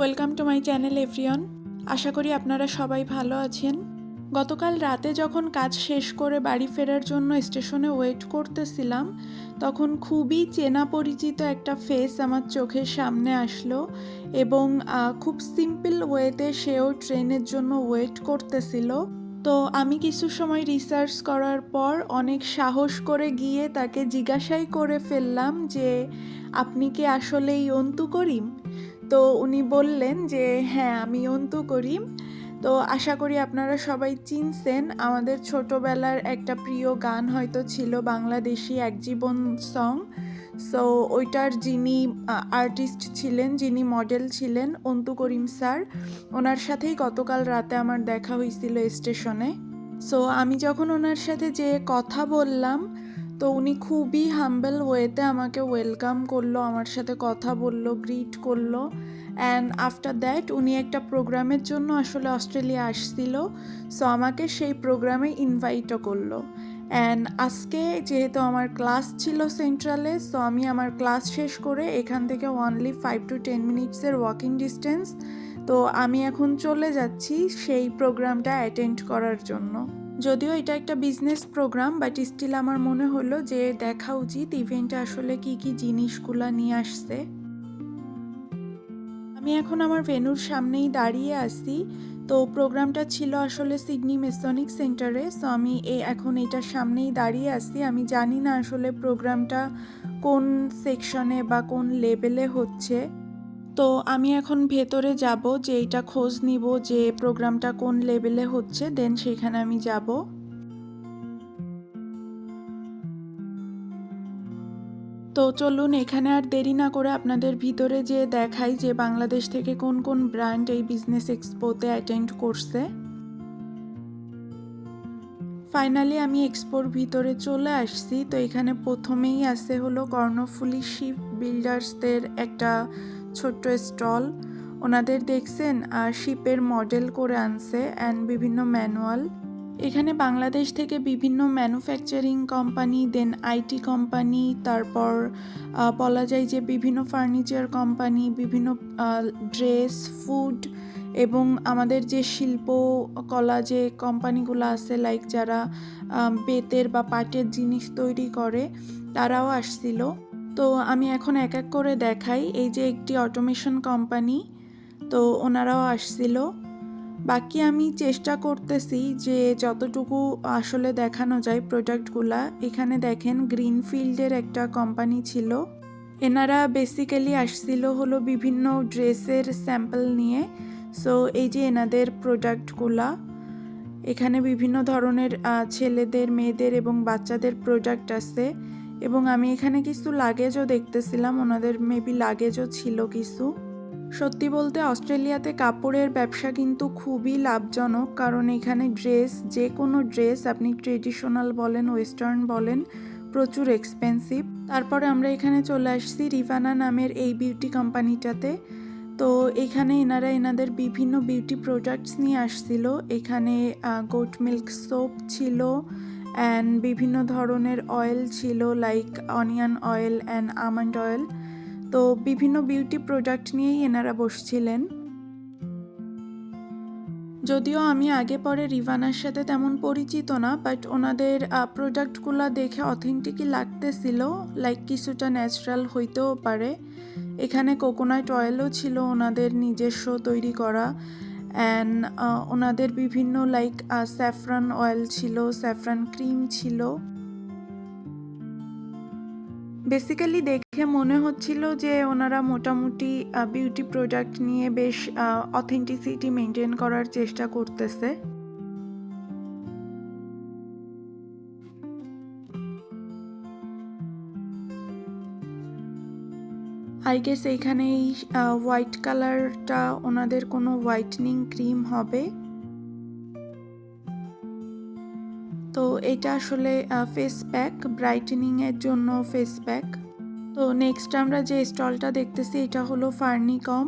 Welcome to my channel everyone আশা করি আপনারা সবাই ভালো আছেন। গতকাল রাতে যখন কাজ শেষ করে বাড়ি ফেরার জন্য স্টেশনে ওয়েট করতেছিলাম, তখন খুবই চেনা পরিচিত একটা ফেস আমার চোখের সামনে আসলো এবং খুব সিম্পল ওয়েতে সেও ট্রেনের জন্য ওয়েট করতেছিল। তো আমি কিছু সময় রিসার্চ করার পর অনেক সাহস করে গিয়ে তাকে জিজ্ঞাসাই করে ফেললাম যে, আপনি কি আসলেই অন্তু করিম? তো উনি বললেন যে হ্যাঁ আমি অন্তু করিম। তো আশা করি আপনারা সবাই চিনছেন, আমাদের ছোটবেলার একটা প্রিয় গান হয়তো ছিল বাংলাদেশি এক জীবন সং। সো ওইটার যিনি আর্টিস্ট ছিলেন, যিনি মডেল ছিলেন, অন্তু করিম স্যার, ওনার সাথেই গতকাল রাতে আমার দেখা হয়েছিল স্টেশনে সো আমি যখন ওনার সাথে যে কথা বললাম তো উনি খুবই হাম্বেল ওয়েতে আমাকে ওয়েলকাম করল, আমার সাথে কথা বলল গ্রিট করল অ্যান্ড আফটার দ্যাট উনি একটা প্রোগ্রামের জন্য আসলে অস্ট্রেলিয়া আসছিল। সো আমাকে সেই প্রোগ্রামে ইনভাইটও করল। অ্যান্ড আজকে যেহেতু আমার ক্লাস ছিল সেন্ট্রালে সো আমি আমার ক্লাস শেষ করে এখান থেকে অনলি ফাইভ টু টেন মিনিটসের ওয়াকিং ডিস্টেন্স তো আমি এখন চলে যাচ্ছি সেই প্রোগ্রামটা অ্যাটেন্ড করার জন্য। যদিও এটা একটা বিজনেস প্রোগ্রাম বাট স্টিল আমার মনে হলো যে দেখা উচিত ইভেন্টে আসলে কি কি জিনিসগুলা নিয়ে আসছে। আমি এখন আমার ভেনুর সামনেই দাঁড়িয়ে আছি। তো প্রোগ্রামটা ছিল আসলে সিডনি মেসনিক সেন্টারে সো আমি এ এখন এটার সামনেই দাঁড়িয়ে আছি। আমি জানি না আসলে প্রোগ্রামটা কোন সেকশনে বা কোন লেভেলে হচ্ছে। তো আমি এখন ভেতরে যাব, যে এটা খোঁজ নিব, যে প্রোগ্রামটা কোন লেভেলে হচ্ছে, দেন সেখানে আমি যাব। তো চলুন, এখানে আর দেরি না করে আপনাদের ভিতরে যে দেখাই যে বাংলাদেশ থেকে কোন কোন ব্র্যান্ড এই বিজনেস এক্সপোতে অ্যাটেন্ড করছে। ফাইনালি আমি এক্সপোর ভিতরে চলে আসছি, তো এখানে প্রথমেই আছে হলো কর্ণফুলি শিপ বিল্ডার্সদের একটা ছোট্ট স্টল। ওনাদের দেখছেন আর শিপের মডেল করে আনছে অ্যান্ড বিভিন্ন ম্যানুয়াল। এখানে বাংলাদেশ থেকে বিভিন্ন manufacturing company then IT company, তারপর বলা যায় যে বিভিন্ন ফার্নিচার কোম্পানি, বিভিন্ন ড্রেস, ফুড এবং আমাদের যে শিল্প কলা যে কোম্পানিগুলো আছে লাইক যারা বেতের বা পাটের জিনিস তৈরি করে, তারাও আসছিল। তো আমি এখন এক এক করে দেখাই। এই যে একটি অটোমেশন কোম্পানি তো ওনারাও আসছিল। বাকি আমি চেষ্টা করতেছি যে যতটুকু আসলে দেখানো যায় প্রোডাক্টগুলা এখানে দেখেন গ্রিনফিল্ডের একটা কোম্পানি ছিল। এনারা বেসিক্যালি আসছিল হলো বিভিন্ন ড্রেসের স্যাম্পল নিয়ে। সো এই যে এনাদের প্রোডাক্টগুলা এখানে বিভিন্ন ধরনের ছেলেদের, মেয়েদের এবং বাচ্চাদের প্রোডাক্ট আছে। এবং আমি এখানে কিছু লাগেজও দেখতেছিলাম। ওনাদের মেবি লাগেজও ছিল কিছু। সত্যি বলতে অস্ট্রেলিয়াতে কাপড়ের ব্যবসা কিন্তু খুবই লাভজনক, কারণ এখানে ড্রেস যে কোনো ড্রেস আপনি ট্রেডিশনাল বলেন ওয়েস্টার্ন বলেন, প্রচুর এক্সপেন্সিভ তারপরে আমরা এখানে চলে আসছি রিভানা নামের এই বিউটি কোম্পানিটাতে তো এখানে এনারা এনাদের বিভিন্ন বিউটি প্রোডাক্টস নিয়ে আসছিল। এখানে গোট মিল্ক সোপ ছিল অ্যান্ড বিভিন্ন ধরনের অয়েল ছিল like onion oil and almond oil তো বিভিন্ন বিউটি প্রোডাক্ট নিয়েই এনারা বসছিলেন। যদিও আমি আগে পরে রিভানার সাথে তেমন পরিচিত না বাট ওনাদের প্রোডাক্টগুলো দেখে অথেন্টিকই লাগতেছিল লাইক কিছুটা ন্যাচারাল হইতেও পারে। এখানে কোকোনাট অয়েলও ছিল ওনাদের নিজস্ব তৈরি করা। অ্যান্ড ওনাদের বিভিন্ন লাইক স্যাফরান অয়েল ছিল স্যাফরান ক্রিম ছিল। বেসিক্যালি দেখে মনে হচ্ছিল যে ওনারা মোটামুটি বিউটি প্রোডাক্ট নিয়ে বেশ অথেন্টিসিটি মেনটেন করার চেষ্টা করতেছে। আই গেস এইখানে এই হোয়াইট কালারটা ওনাদের কোনো হোয়াইটনিং ক্রিম হবে। তো এটা আসলে ফেস প্যাক ব্রাইটেনিংয়ের জন্য ফেস প্যাক তো নেক্সট আমরা যে স্টলটা দেখতেছি, এটা হলো ফার্নিকম।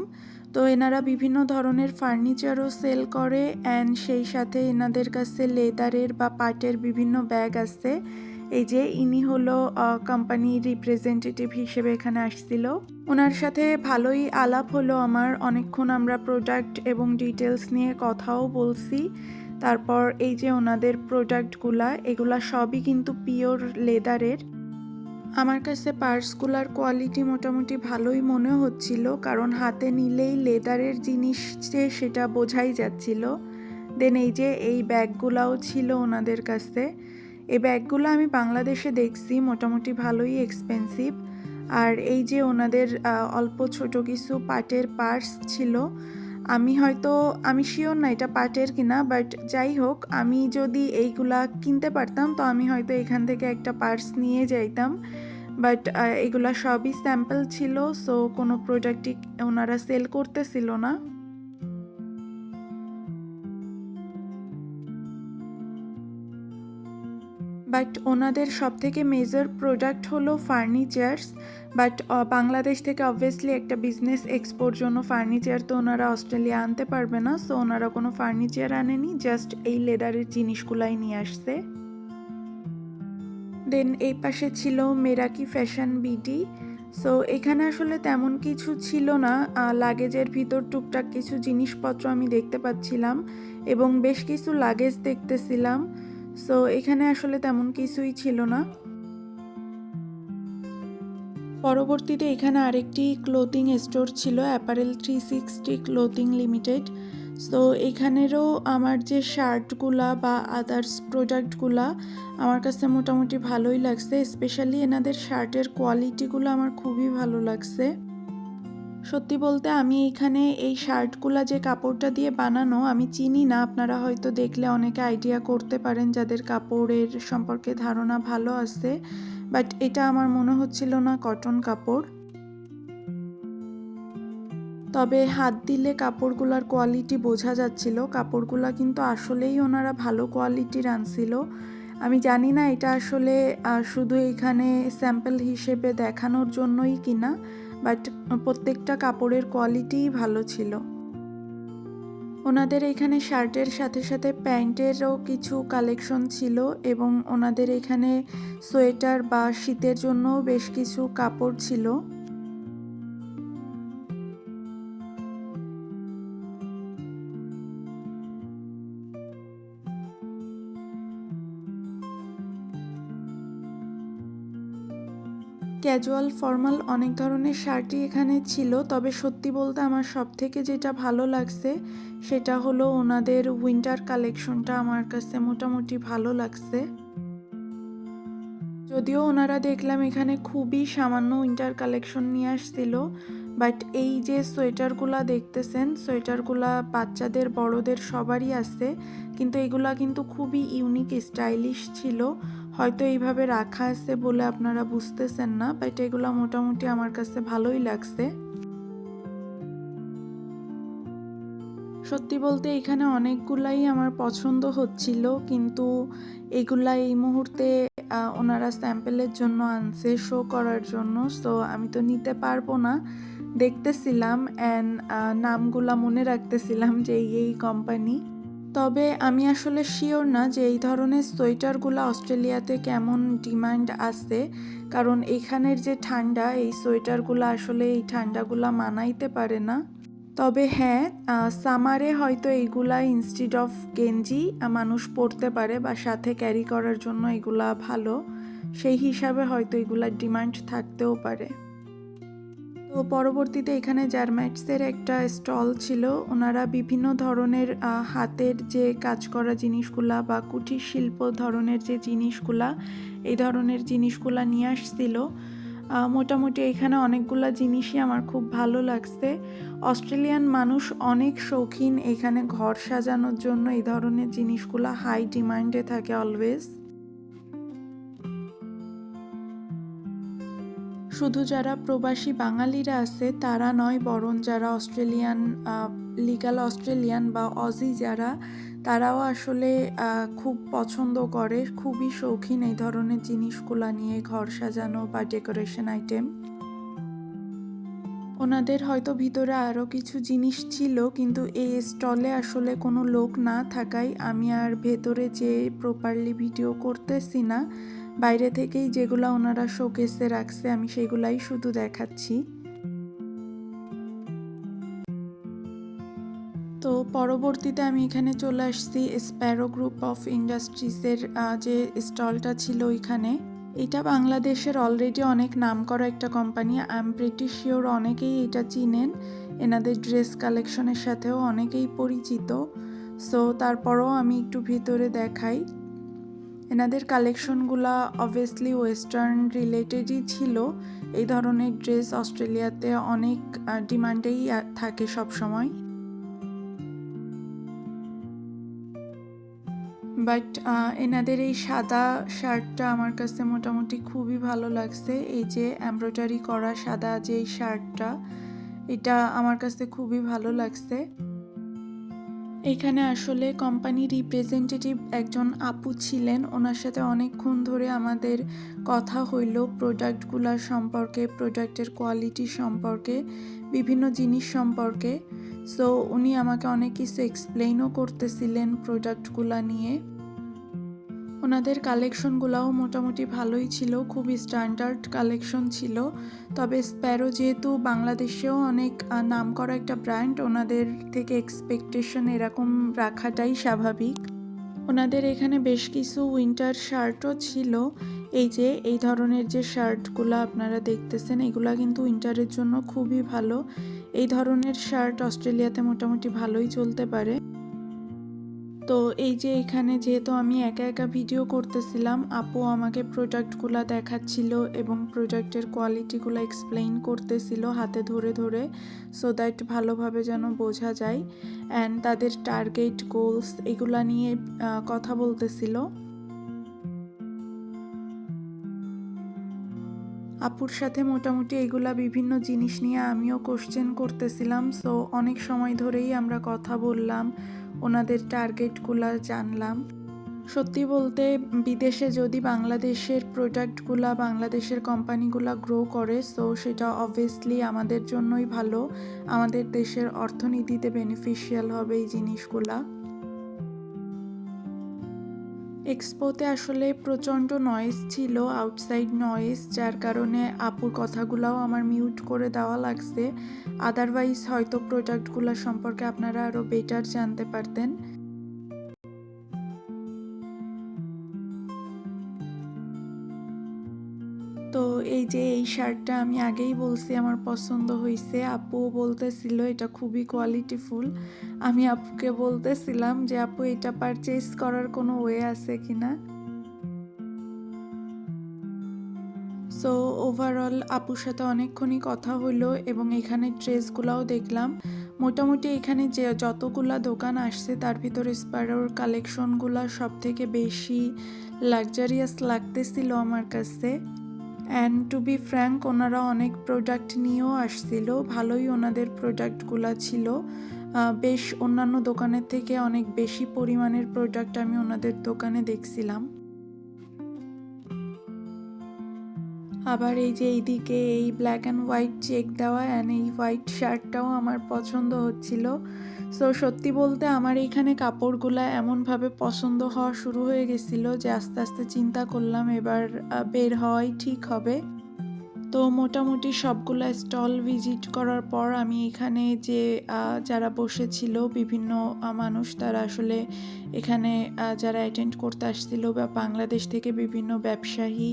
তো এনারা বিভিন্ন ধরনের ফার্নিচারও সেল করে অ্যান্ড সেই সাথে এনাদের কাছে লেদারের বা পাটের বিভিন্ন ব্যাগ আছে। এই যে ইনি হলো কোম্পানি রিপ্রেজেন্টেটিভ হিসেবে এখানে আসছিল। ওনার সাথে ভালোই আলাপ হলো আমার। অনেকক্ষণ আমরা প্রোডাক্ট এবং ডিটেলস নিয়ে কথাও বলছি। তারপর এই যে ওনাদের প্রোডাক্টগুলা এগুলা সবই কিন্তু পিওর লেদারের আমার কাছে পার্সগুলার কোয়ালিটি মোটামুটি ভালোই মনে হচ্ছিল, কারণ হাতে নিলেই লেদারের জিনিস যে সেটা বোঝাই যাচ্ছিল। দেন এই যে এই ব্যাগগুলাও ছিল ওনাদের কাছে। এই ব্যাগগুলো আমি বাংলাদেশে দেখছি, মোটামুটি ভালোই এক্সপেন্সিভ আর এই যে ওনাদের অল্প ছোট কিছু পাটের পার্স ছিল, আমি হয়তো, আমি শিওর না এটা পাটের কিনা বাট যাই হোক, আমি যদি এইগুলা কিনতে পারতাম, তো আমি হয়তো এখান থেকে একটা পার্স নিয়ে যাইতাম। বাট এগুলা সবই স্যাম্পল ছিল সো কোনো প্রোডাক্টই ওনারা সেল করতেছিল না। বাট ওনাদের সব থেকে মেজর প্রোডাক্ট হলো ফার্নিচার্স বাট বাংলাদেশ থেকে অবভিয়াসলি একটা বিজনেস এক্সপোর্ট জন্য ফার্নিচার তো ওনারা অস্ট্রেলিয়া আনতে পারবে না সো ওনারা কোনো ফার্নিচার আনেনি জাস্ট এই লেদারের জিনিসগুলাই নিয়ে আসছে। দেন এই পাশে ছিল মেরাকি ফ্যাশন বিডি সো এখানে আসলে তেমন কিছু ছিল না লাগেজের ভিতর টুকটাক কিছু জিনিসপত্র আমি দেখতে পাচ্ছিলাম, এবং বেশ কিছু লাগেজ দেখতেছিলাম। সো এখানে আসলে তেমন কিছুই ছিল না। পরবর্তীতে এখানে আরেকটি ক্লোথিং স্টোর ছিল apparel three sixty clothing limited so এখানেরও আমার যে শার্টগুলা বা আদার্স প্রোডাক্টগুলা আমার কাছে মোটামুটি ভালোই লাগছে স্পেশালি এনাদের শার্টের কোয়ালিটিগুলো আমার খুবই ভালো লাগছে। সত্যি বলতে আমি এখানে এই শার্টগুলা যে কাপড়টা দিয়ে বানানো, আমি চিনি না। আপনারা হয়তো দেখলে অনেকে আইডিয়া করতে পারেন যাদের কাপড়ের সম্পর্কে ধারণা ভালো আছে। বাট এটা আমার মনে হচ্ছিল না কটন কাপড়। তবে হাত দিলে কাপড়গুলার কোয়ালিটি বোঝা যাচ্ছিল। কাপড়গুলা কিন্তু আসলেই ওনারা ভালো কোয়ালিটির আনছিল। আমি জানি না এটা আসলে শুধু এখানে স্যাম্পল হিসেবে দেখানোর জন্যই কিনা। বাট প্রত্যেকটা কাপড়ের কোয়ালিটিই ভালো ছিল। ওনাদের এখানে শার্টের সাথে সাথে প্যান্টেরও কিছু কালেকশন ছিল এবং ওনাদের এখানে সোয়েটার বা শীতের জন্যও বেশ কিছু কাপড় ছিল। ক্যাজুয়াল ফর্মাল অনেক ধরনের শার্টই এখানে ছিল। তবে সত্যি বলতে আমার সব থেকে যেটা ভালো লাগছে, সেটা হলো ওনাদের উইন্টার কালেকশনটা আমার কাছে মোটামুটি ভালো লাগছে। যদিও ওনারা দেখলাম এখানে খুবই সামান্য উইন্টার কালেকশন নিয়ে আসছিল বাট এই যে সোয়েটারগুলা দেখতেছেন, সোয়েটারগুলা বাচ্চাদের, বড়দের সবারই আছে, কিন্তু এগুলা কিন্তু খুবই ইউনিক স্টাইলিশ ছিল। হয়তো এইভাবে রাখা আছে বলে আপনারা বুঝতেছেন না বাট এগুলা মোটামুটি আমার কাছে ভালোই লাগছে। সত্যি বলতে এখানে অনেকগুলাই আমার পছন্দ হচ্ছিল, কিন্তু এগুলা এই মুহূর্তে ওনারা স্যাম্পেলের জন্য আনছে শো করার জন্য সো আমি তো নিতে পারব না। দেখতেছিলাম অ্যান্ড নামগুলা মনে রাখতেছিলাম যে এই এই কোম্পানি তবে আমি আসলে শিওর না যে এই ধরনের সোয়েটারগুলো অস্ট্রেলিয়াতে কেমন ডিমান্ড আছে। কারণ এখানের যে ঠান্ডা, এই সোয়েটারগুলো আসলে এই ঠান্ডাগুলা মানাইতে পারে না। তবে হ্যাঁ সামারে হয়তো এইগুলা ইনস্টিড অফ গেঞ্জি মানুষ পরতে পারে বা সাথে ক্যারি করার জন্য এগুলা ভালো। সেই হিসাবে হয়তো এগুলার ডিমান্ড থাকতেও পারে। তো পরবর্তীতে এখানে জার্ম্যাটসের একটা স্টল ছিল। ওনারা বিভিন্ন ধরনের হাতের যে কাজ করা জিনিসগুলা বা কুটির শিল্প ধরনের যে জিনিসগুলা, এই ধরনের জিনিসগুলা নিয়ে আসছিল। মোটামুটি এখানে অনেকগুলা জিনিসই আমার খুব ভালো লাগছে। অস্ট্রেলিয়ান মানুষ অনেক শৌখিন এখানে ঘর সাজানোর জন্য এই ধরনের জিনিসগুলা হাই ডিমান্ডে থাকে অলওয়েজ শুধু যারা প্রবাসী বাঙালিরা আছে, তারা নয়, বরং যারা অস্ট্রেলিয়ান লিগাল অস্ট্রেলিয়ান বা অজি যারা, তারাও আসলে খুব পছন্দ করে। খুবই শৌখিন এই ধরনের জিনিসগুলা নিয়ে ঘর সাজানো বা ডেকোরেশন আইটেম ওনাদের হয়তো ভিতরে আরও কিছু জিনিস ছিল, কিন্তু এই স্টলে আসলে কোনো লোক না থাকায় আমি আর ভেতরে যে প্রপারলি ভিডিও করতেছি না। বাইরে থেকেই যেগুলো ওনারা শোকেসে রাখছে, আমি সেগুলাই শুধু দেখাচ্ছি। তো পরবর্তীতে আমি এখানে চলে আসছি স্প্যারো গ্রুপ অফ ইন্ডাস্ট্রিজের যে স্টলটা ছিল ওইখানে। এটা বাংলাদেশের অলরেডি অনেক নাম করা একটা কোম্পানি প্রিটি শিওর অনেকেই এটা চিনেন। এনাদের ড্রেস কালেকশনের সাথেও অনেকেই পরিচিত। সো তারপরও আমি একটু ভিতরে দেখাই। এনাদের কালেকশনগুলা অবভিয়াসলি ওয়েস্টার্ন রিলেটেডই ছিল। এই ধরনের ড্রেস অস্ট্রেলিয়াতে অনেক ডিমান্ডেই থাকে সব সময়। বাট এনাদের এই সাদা শার্টটা আমার কাছে মোটামুটি খুবই ভালো লাগছে। এই যে এমব্রয়ডারি করা সাদা যে শার্টটা, এটা আমার কাছে খুবই ভালো লাগছে। এখানে আসলে কোম্পানি রিপ্রেজেন্টেটিভ একজন আপু ছিলেন। ওনার সাথে অনেকক্ষণ ধরে আমাদের কথা হইল প্রোডাক্টগুলোর সম্পর্কে প্রোডাক্টের কোয়ালিটি সম্পর্কে, বিভিন্ন জিনিস সম্পর্কে। সো উনি আমাকে অনেক কিছু এক্সপ্লেইনও করতেছিলেন প্রোডাক্টগুলা নিয়ে। ওনাদের কালেকশনগুলোও মোটামুটি ভালোই ছিল খুবই স্ট্যান্ডার্ড কালেকশন ছিল। তবে স্প্যারো যেহেতু বাংলাদেশেও অনেক নাম করা একটা ব্র্যান্ড ওনাদের থেকে এক্সপেকটেশন এরকম রাখাটাই স্বাভাবিক। ওনাদের এখানে বেশ কিছু উইন্টার শার্টও ছিল। এই যে, এই ধরনের যে শার্টগুলো আপনারা দেখতেছেন, এগুলা কিন্তু উইন্টারের জন্য খুবই ভালো। এই ধরনের শার্ট অস্ট্রেলিয়াতে মোটামুটি ভালোই চলতে পারে। তো এই যে এখানে যেহেতু আমি একা একা ভিডিও করতেছিলাম, আপু আমাকে প্রোডাক্টগুলো দেখাচ্ছিল এবং প্রোডাক্টের কোয়ালিটিগুলো এক্সপ্লেইন করতেছিল হাতে ধরে ধরে সো দ্যাট ভালোভাবে যেন বোঝা যায় অ্যান্ড তাদের টার্গেট গোলস এগুলা নিয়ে কথা বলতেছিল। আপুর সাথে মোটামুটি এগুলা বিভিন্ন জিনিস নিয়ে আমিও কোশ্চেন করতেছিলাম সো অনেক সময় ধরেই আমরা কথা বললাম। ওনাদের টার্গেটগুলো জানলাম। সত্যি বলতে বিদেশে যদি বাংলাদেশের প্রোডাক্টগুলো বাংলাদেশের কোম্পানিগুলো গ্রো করে সো সেটা অবভিয়াসলি আমাদের জন্যই ভালো। আমাদের দেশের অর্থনীতিতে বেনিফিশিয়াল হবে এই জিনিসগুলা। এক্সপোতে আসলে প্রচণ্ড নয়েজ ছিল আউটসাইড নয়েজ যার কারণে আপুর কথাগুলাও আমার মিউট করে দেওয়া লাগছে। আদারওয়াইজ হয়তো প্রোডাক্টগুলো সম্পর্কে আপনারা আরও বেটার জানতে পারতেন। এই যে এই শার্টটা আমি আগেই বলছি আমার পছন্দ হয়েছে আপু বলতেছিল এটা খুবই কোয়ালিটিফুল আমি আপুকে বলতেছিলাম যে, আপু, এটা পারচেস করার কোনো ওয়ে আছে কিনা? সো ওভারঅল আপুর সাথে অনেকক্ষণই কথা হইল এবং এখানে ড্রেসগুলোও দেখলাম। মোটামুটি এখানে যে, যতগুলা দোকান আসছে, তার ভিতরে স্পারোর কালেকশনগুলো সব থেকে বেশি লাক্সারিয়াস লাগতেছিল আমার কাছে। অ্যান্ড টু বি ফ্র্যাঙ্ক ওনারা অনেক প্রোডাক্ট নিয়েও আসছিল। ভালোই ওনাদের প্রোডাক্টগুলো ছিল। বেশ অন্যান্য দোকানের থেকে অনেক বেশি পরিমাণের প্রোডাক্ট আমি ওনাদের দোকানে দেখছিলাম। আবার এই যে এইদিকে এই ব্ল্যাক অ্যান্ড হোয়াইট চেক দেওয়া অ্যান্ড এই হোয়াইট শার্টটাও আমার পছন্দ হচ্ছিল। সো সত্যি বলতে আমার এইখানে কাপড়গুলা এমনভাবে পছন্দ হওয়া শুরু হয়ে গেছিল যে আস্তে আস্তে চিন্তা করলাম এবার বের হওয়াই ঠিক হবে। তো মোটামুটি সবগুলো স্টল ভিজিট করার পর আমি এখানে যে যারা বসেছিল, বিভিন্ন মানুষ তারা আসলে এখানে যারা অ্যাটেন্ড করতে আসছিল বা বাংলাদেশ থেকে বিভিন্ন ব্যবসায়ী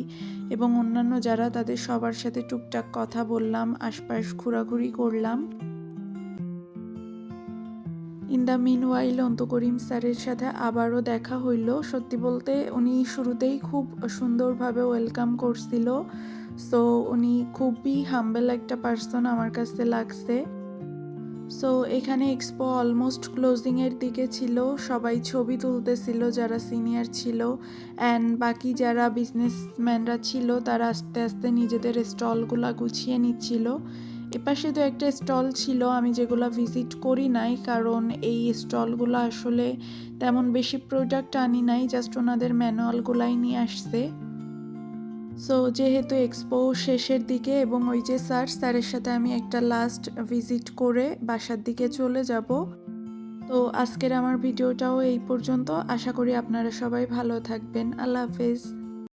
এবং অন্যান্য যারা তাদের সবার সাথে টুকটাক কথা বললাম, আশপাশ ঘোরাঘুরি করলাম। ইন দ্য মিন ওয়াইল অন্ত করিম স্যারের সাথে আবারও দেখা হইল। সত্যি বলতে উনি শুরুতেই খুব সুন্দরভাবে ওয়েলকাম করছিল। সো উনি খুবই হাম্বেল একটা পার্সন আমার কাছে লাগছে। সো এখানে এক্সপো অলমোস্ট ক্লোজিংয়ের দিকে ছিল। সবাই ছবি তুলতেছিল, যারা সিনিয়র ছিল। অ্যান্ড বাকি যারা বিজনেসম্যানরা ছিল, তারা আস্তে আস্তে নিজেদের স্টলগুলা গুছিয়ে নিচ্ছিল। এপাশে তো একটা স্টল ছিল, আমি যেগুলো ভিজিট করি নাই, কারণ এই স্টলগুলো আসলে তেমন বেশি প্রোডাক্ট আনি নাই জাস্ট ওনাদের ম্যানুয়ালগুলাই নিয়ে আসছে। সো যেহেতু এক্সপো শেষের দিকে এবং ওই যে স্যার, স্যারের সাথে আমি একটা লাস্ট ভিজিট করে বাসার দিকে চলে যাব। তো আজকের আমার ভিডিওটাও এই পর্যন্ত। আশা করি আপনারা সবাই ভালো থাকবেন। আল্লাহ হাফেজ।